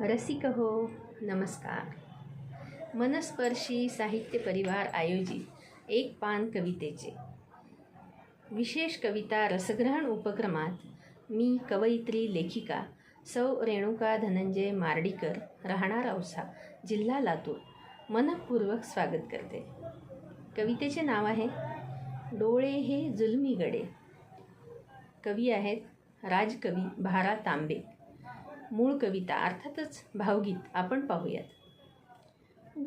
रसिक हो नमस्कार. मनस्पर्शी साहित्य परिवार आयोजित एक पान कवितेचे. विशेष कविता रसग्रहण उपक्रमात मी कवयित्री लेखिका सौ रेणुका धनंजय मार्डीकर राहणार औसा जिल्हा लातूर. मनपूर्वक स्वागत करते. कवितेचे नाव आहे डोळे हे जुलमी गडे कवी आहेत राजकवी भारा तांबे. मूळ कविता अर्थातच भावगीत. आपण पाहूयात.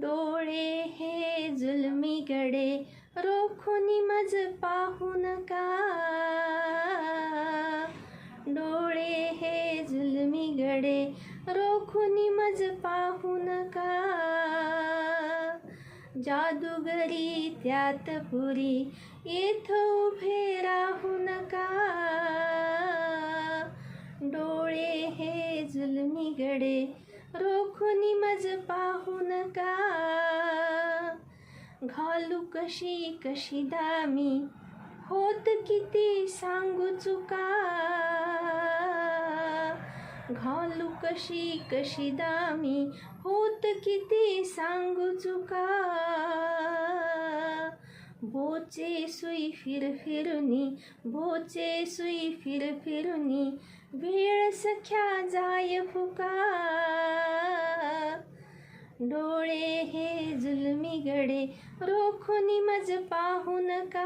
डोळे हे जुलमी गडे रोखुनी मज पाहू नका डोळे हे जुलमी गडे रोखुनी मज पाहू नका जादूगरी त्यात पुरी येथ उभे राहू नका डोळे हे जुलमी गडे रोखुनी मज पाहू नका घालू कशी कशी दामी होत किती सांगू चुका? घालू कशी कशी दामी होत किती सांगू चुका? बोचे सुई फिर फिरुनी बोचे सुई फिर फिरुनी वेळ सख्या जाय फुका डोळे हे जुलमी गडे रोखुनी मज पाहू नका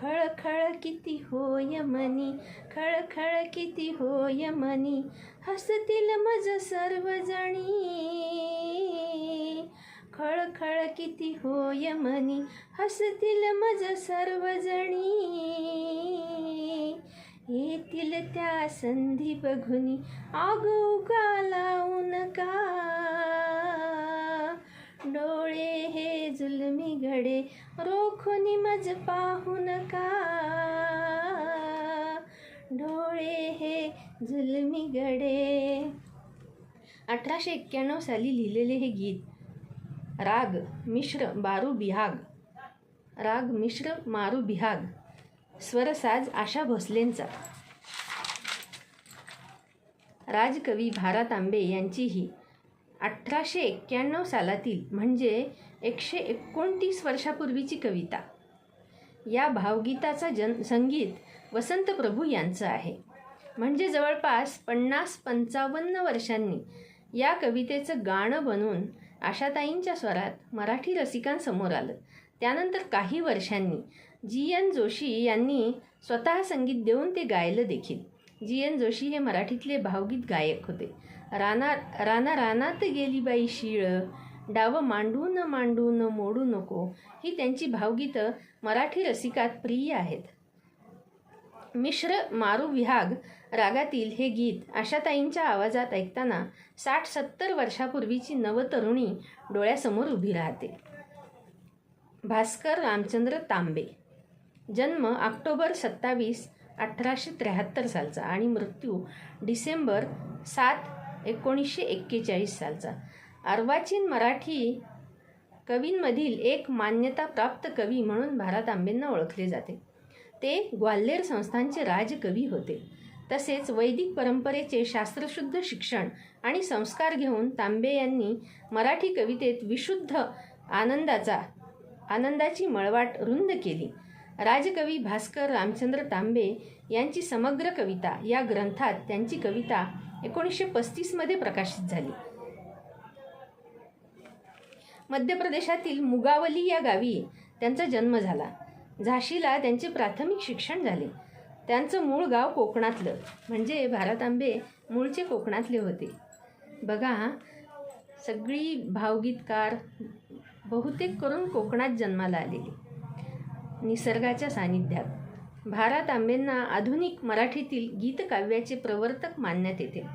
खळखळ किती होय मनी खळखळ किती होय मनी हसतील मज सर्वजणी. खळखळ किती होय मनी हसतील मज सर्वजणी. येतील त्या संधी बघुनी. आगोगा लावू नका डोळे हे जुलमी घडे. रोखुनी मज पाहू नका डोळे हे जुलमी गडे अठराशे एक्क्याण्णव साली लिहिलेले हे गीत. राग मिश्र बारू बिहाग. राग मिश्र मारू बिहाग. स्वरसाज आशा भोसलेंचा. राजकवी भारा तांबे यांचीही अठराशे एक्क्याण्णव सालातील म्हणजे एकशे एकोणतीस वर्षापूर्वीची कविता. या भावगीताचा जन संगीत वसंत प्रभू यांचं आहे. म्हणजे जवळपास पन्नास पंचावन्न वर्षांनी या कवितेचं गाणं बनवून आशाताईंच्या स्वरात मराठी रसिकांसमोर आलं. त्यानंतर काही वर्षांनी जी एन जोशी यांनी स्वतः संगीत देऊन ते गायलं देखील. जी एन जोशी हे मराठीतले भावगीत गायक होते. राना राना रानात गेली बाई शीळ डाव मांडू न मांडू न मोडू नको ही त्यांची भावगीतं मराठी रसिकात प्रिय आहेत. मिश्र मारू विहाग रागातील हे गीत आशाताईंच्या आवाजात ऐकताना साठ सत्तर वर्षापूर्वीची नवतरुणी डोळ्यासमोर उभी राहते. भास्कर रामचंद्र तांबे. जन्म ऑक्टोबर सत्तावीस अठराशे त्र्याहत्तर सालचा आणि मृत्यू डिसेंबर सात एकोणीसशे एक्केचाळीस सालचा. अर्वाचीन मराठी कवींमधील एक मान्यताप्राप्त कवी म्हणून भारत आंबेंना ओळखले जाते. ते ग्वाल्हेर संस्थांचे राजकवी होते. तसेच वैदिक परंपरेचे शास्त्रशुद्ध शिक्षण आणि संस्कार घेऊन तांबे यांनी मराठी कवितेत विशुद्ध आनंदाचा आनंदाची मळवाट रुंद केली. राजकवी भास्कर रामचंद्र तांबे यांची समग्र कविता या ग्रंथात त्यांची कविता एकोणीसशे पस्तीसमध्ये प्रकाशित झाली. मध्य प्रदेशातील मुगावली या गावी त्यांचा जन्म झाला. झाशीला त्यांचे प्राथमिक शिक्षण झाले. त्यांचं मूळ गाव कोकणातलं म्हणजे भारतांबे मूळचे कोकणातले होते. बघा सगळी भावगीतकार बहुतेक करून कोकणात जन्माला आलेली. निसर्गाच्या सानिध्यात. भारत आंबेंना आधुनिक मराठीतील गीतकाव्याचे प्रवर्तक मानण्यात येते.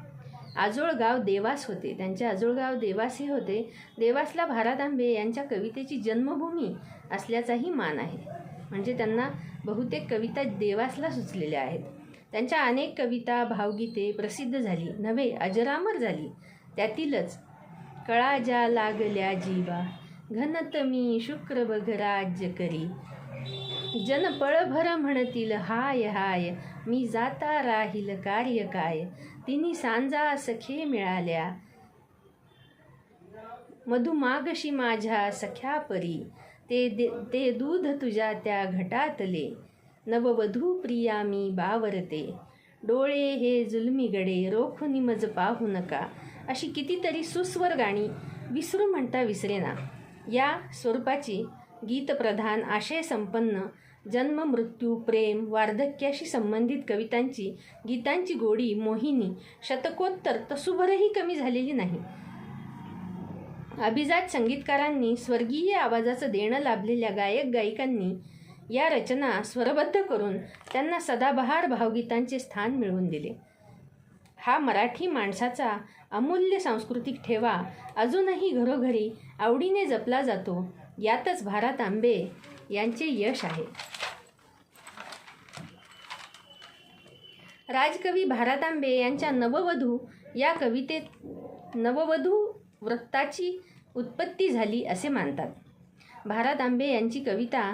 आजोळगाव देवास होते. त्यांचे आजोळगाव देवास हे होते. देवासला भारत आंबे यांच्या कवितेची जन्मभूमी असल्याचाही मान आहे. म्हणजे त्यांना बहुतेक कविता देवासला सुचलेल्या आहेत. त्यांच्या अनेक कविता भावगीते प्रसिद्ध झाली. नव्हे अजरामर झाली. त्यातीलच. कळा ज्या लागल्या जीवा घनतमी शुक्र बघ राज्य करी. जन पळभर म्हणतील हाय हाय मी जाता राहील कार्य काय? तिन्ही सांजा सखे मिळाल्या. मधुमागशी माझ्या सख्या परी. ते दे ते दूध तुझ्या त्या घटातले. नववधू प्रिया मी बावरते. डोळे हे जुलमी गडे मज पाहू नका. अशी कितीतरी सुस्वर गाणी विसरू म्हणता विसरेना. या स्वरूपाची गीतप्रधान आशय संपन्न जन्म मृत्यू प्रेम वार्धक्याशी संबंधित कवितांची गीतांची गोडी मोहिनी शतकोत्तर तसुभरही कमी झालेली नाही. अभिजात संगीतकारांनी स्वर्गीय आवाजाचं देणं लाभलेल्या गायक गायिकांनी या रचना स्वरबद्ध करून त्यांना सदाबहार भावगीतांचे स्थान मिळवून दिले. हा मराठी माणसाचा अमूल्य सांस्कृतिक ठेवा अजूनही घरोघरी आवडीने जपला जातो यातच भारत आंबे यांचे यश आहे. राजकवी भारत आंबे यांच्या नववधू या कवितेत नववधू वृत्ताची उत्पत्ती झाली असे मानतात. भारत आंबे यांची कविता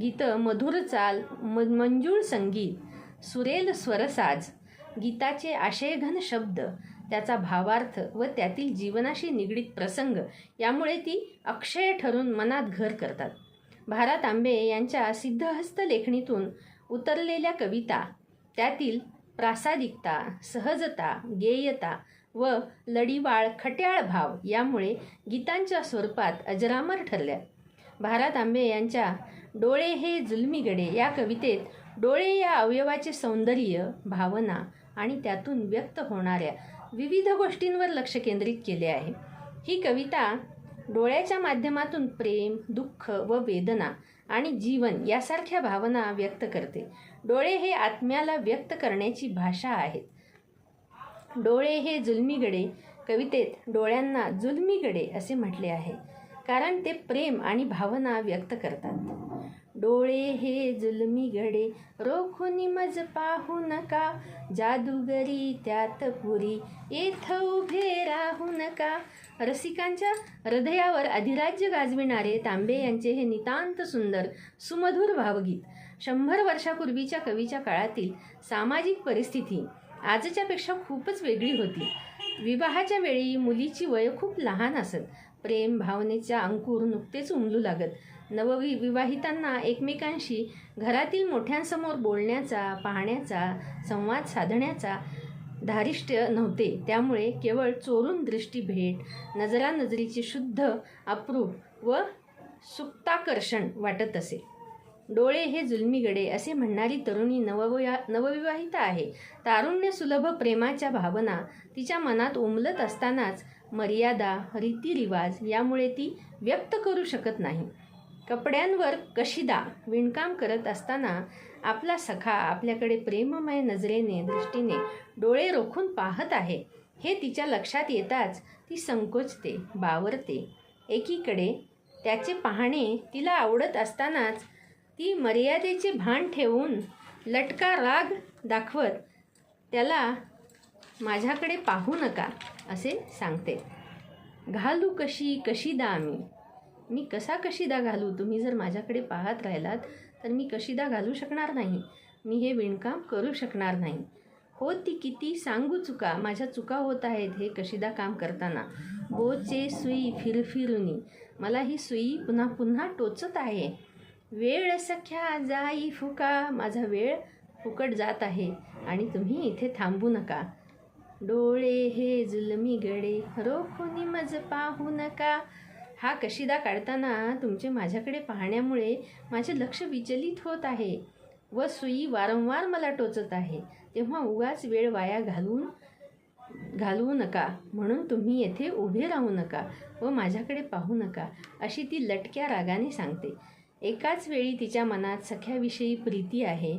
गीतं मधुर चाल म मंजूळ संगीत सुरेल स्वरसाज गीताचे आशयघन शब्द त्याचा भावार्थ व त्यातील जीवनाशी निगडीत प्रसंग यामुळे ती अक्षय ठरून मनात घर करतात. भारत आंबे यांच्या सिद्धहस्त लेखणीतून उतरलेल्या कविता त्यातील प्रासादिकता सहजता गेयता व लढीवाळ खट्याळ भाव यामुळे गीतांच्या स्वरूपात अजरामर ठरल्या. भारत आंबे यांच्या डोळे हे जुलमीगडे या कवितेत डोळे या अवयवाचे सौंदर्य भावना आणि त्यातून व्यक्त होणाऱ्या विविध गोष्टींवर लक्ष केंद्रित केले आहे. ही कविता डोळ्याच्या माध्यमातून प्रेम दुःख व वेदना आणि जीवन यासारख्या भावना व्यक्त करते. डोळे हे आत्म्याला व्यक्त करण्याची भाषा आहेत. डोळे हे जुलमीगडे कवितेत डोळ्यांना जुलमीगडे असे म्हटले आहे. कारण ते प्रेम आणि भावना व्यक्त करतात. डोळे हे जुलमी गडे रोखुनी मज पाहू नका. जादूगरी त्यात पुरी येथ उभे राहू नका. रसिकांच्या हृदयावर अधिराज्य गाजविणारे तांबे यांचे हे नितांत सुंदर सुमधुर भावगीत. शंभर वर्षापूर्वीच्या कवीच्या काळातील सामाजिक परिस्थिती आजच्यापेक्षा खूपच वेगळी होती. विवाहाच्या वेळी मुलीची वय खूप लहान असत. प्रेम भावनेच्या अंकुर नुकतेच उमलू लागत. नववि विवाहितांना एकमेकांशी घरातील मोठ्यांसमोर बोलण्याचा पाहण्याचा संवाद साधण्याचा धारिष्ट्य नव्हते. त्यामुळे केवळ चोरून दृष्टी भेट नजरानजरीची शुद्ध अप्रूप व सुप्ताकर्षण वाटत असे. डोळे हे जुलमीगडे असे म्हणणारी तरुणी नवविवा नवविवाहिता आहे. तारुण्य सुलभ प्रेमाच्या भावना तिच्या मनात उमलत असतानाच मर्यादा रीतिरिवाज यामुळे ती व्यक्त करू शकत नाही. कपड्यांवर कशिदा विणकाम करत असताना आपला सखा आपल्याकडे प्रेममय नजरेने दृष्टीने डोळे रोखून पाहत आहे. हे तिच्या लक्षात येताच ती संकोचते बावरते. एकीकडे त्याचे पाहणे तिला आवडत असतानाच ती मर्यादेचे भान ठेवून लटका राग दाखवत त्याला माझ्याकडे पाहू नका असे सांगते. घालू कशी कशीदा मी? मी कसा कशीदा घालू? तुम्ही जर माझ्याकडे पाहत राहिलात तर मी कशीदा घालू शकणार नाही? मी हे विणकाम करू शकणार नाही. हो ती किती सांगू चुका? माझ्या चुका होत आहेत हे कशीदा काम करताना? बोचे सुई फिरफिरुनी. मला ही सुई पुन्हा पुन्हा टोचत आहे. वेळ सख्या जाई फुका माझा वेळ फुकट जात आहे आणि तुम्ही इथे थांबू नका. डोळे हे जुलमी गडे रोखुनी मज पाहू नका. हा कशिदा काढताना तुमचे माझ्याकडे पाहण्यामुळे माझे लक्ष विचलित होत आहे व सुई वारंवार मला टोचत आहे. तेव्हा उगाच वेळ वाया घालून घालवू नका. म्हणून तुम्ही येथे उभे राहू नका व माझ्याकडे पाहू नका अशी ती लटक्या रागाने सांगते. एकाच वेळी तिच्या मनात सख्याविषयी प्रीती आहे.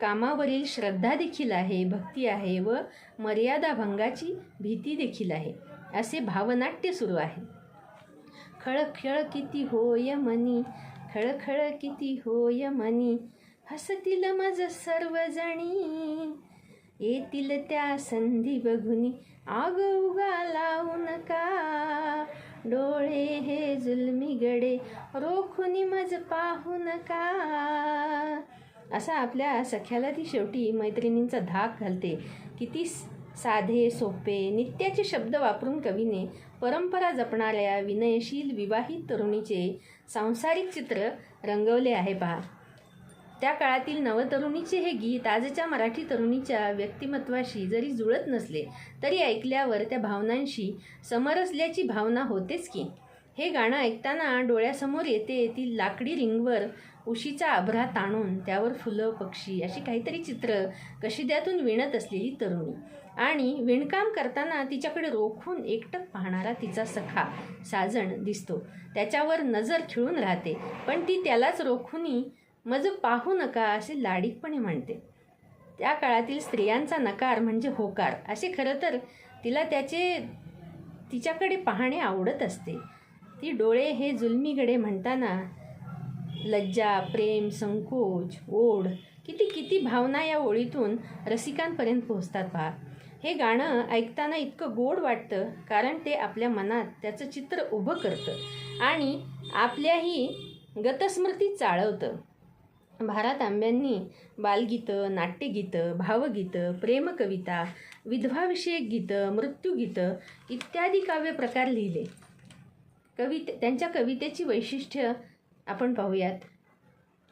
कामावरील श्रद्धा देखील आहे भक्ती आहे व मर्यादाभंगाची भीती देखील आहे असे भावनाट्य सुरू आहे. खळखळ किती होय मनी खळखळ किती होय मनी हसतील मज सर्वजणी. येतील त्या संधी बघुनी आग उगा लावू नका. डोळे हे जुलमी गडे रोखुनी मज पाहू नका. असा आपल्या सख्याला ती शेवटी मैत्रिणींचा धाक घालते. किती साधे सोपे नित्याचे शब्द वापरून कवीने परंपरा जपणाऱ्या विनयशील विवाहित तरुणीचे सांसारिक चित्र रंगवले आहे पहा. त्या काळातील नवतरुणीचे हे गीत आजच्या मराठी तरुणीच्या व्यक्तिमत्वाशी जरी जुळत नसले तरी ऐकल्यावर त्या भावनांशी समरसल्याची भावना होतेच की. हे गाणं ऐकताना डोळ्यासमोर येते ती लाकडी रिंगवर उशीचा आभरा ताणून त्यावर फुलं पक्षी अशी काहीतरी चित्र कशिद्यातून विणत असलेली तरुणी. आणि विणकाम करताना तिच्याकडे रोखून एकटक पाहणारा तिचा सखा साजण दिसतो. त्याच्यावर नजर खिळून राहते पण ती त्यालाच रोखूनही मज पाहू नका असे लाडीकपणे म्हणते. त्या काळातील स्त्रियांचा नकार म्हणजे होकार. असे खरं तर तिला त्याचे तिच्याकडे पाहणे आवडत असते. ती डोळे हे जुलमीकडे म्हणताना लज्जा प्रेम संकोच ओढ किती किती भावना या ओळीतून रसिकांपर्यंत पोहोचतात पहा. हे गाणं ऐकताना इतकं गोड वाटतं कारण ते आपल्या मनात त्याचं चित्र उभं करतं आणि आपल्याही गतस्मृती चाळवतं. भारत आंब्यांनी बालगीतं नाट्यगीतं भावगीतं प्रेमकविता विधवाविषयक गीतं मृत्यूगीतं इत्यादी काव्य प्रकार लिहिले. कविते त्यांच्या कवितेची वैशिष्ट्य आपण पाहूयात.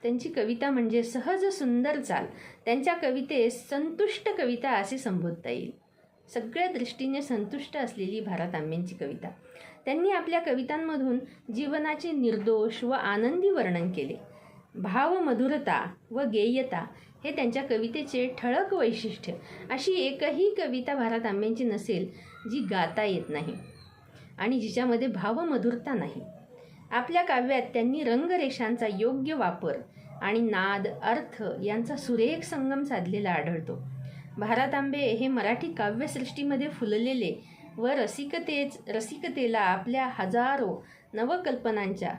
त्यांची कविता म्हणजे सहज सुंदर चाल. त्यांच्या कवितेस संतुष्ट कविता असे संबोधता येईल. सगळ्या दृष्टीने संतुष्ट असलेली भारत आंबेंची कविता. त्यांनी आपल्या कवितांमधून जीवनाचे निर्दोष व आनंदी वर्णन केले. भावमधुरता व गेयता हे त्यांच्या कवितेचे ठळक वैशिष्ट्य. अशी एकही कविता भारत आंबेंची नसेल जी गाता येत नाही आणि जिच्यामध्ये भावमधुरता नाही. आपल्या काव्यात त्यांनी रंगरेषांचा योग्य वापर आणि नाद अर्थ यांचा सुरेख संगम साधलेला आढळतो. भारत आंबे हे मराठी काव्यसृष्टीमध्ये फुललेले व रसिकतेच रसिकतेला आपल्या हजारो नवकल्पनांच्या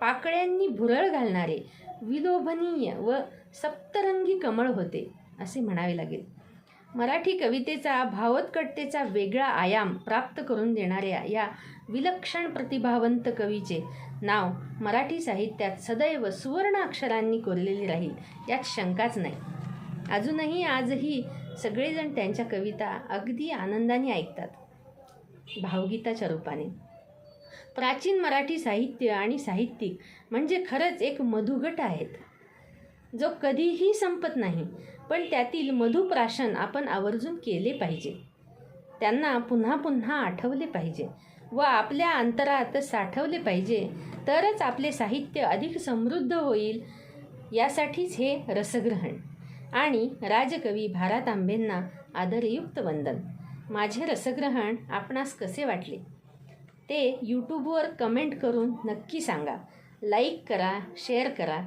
पाकळ्यांनी भुरळ घालणारे विलोभनीय व सप्तरंगी कमळ होते असे म्हणावे लागेल. मराठी कवितेचा भावोत्कटतेचा वेगळा आयाम प्राप्त करून देणाऱ्या या विलक्षण प्रतिभावंत कवीचे नाव मराठी साहित्यात सदैव सुवर्ण अक्षरांनी कोरलेले राहील यात शंकाच नाही. अजूनही आजही सगळेजण त्यांच्या कविता अगदी आनंदाने ऐकतात. भावगीताच्या रूपाने. प्राचीन मराठी साहित्य आणि साहित्यिक म्हणजे खरंच एक मधुगट आहेत. जो कधीही संपत नाही पण त्यातील मधुप्राशन आपण आवर्जून केले पाहिजे. त्यांना पुन्हा पुन्हा आठवले पाहिजे व आपल्या अंतरात साठवले पाहिजे तरच आपले साहित्य अधिक समृद्ध होईल यासाठीच हे रसग्रहण. आणि राजकवी भारत आंबेंना आदरयुक्त वंदन. माझे रसग्रहण आपणास कसे वाटले? ते यूट्यूबवर कमेंट करून नक्की सांगा. लाईक करा शेअर करा.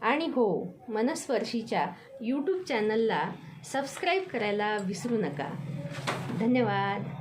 आणि हो मनस्पर्शीच्या यूट्यूब चॅनलला सबस्क्राईब करायला विसरू नका. धन्यवाद.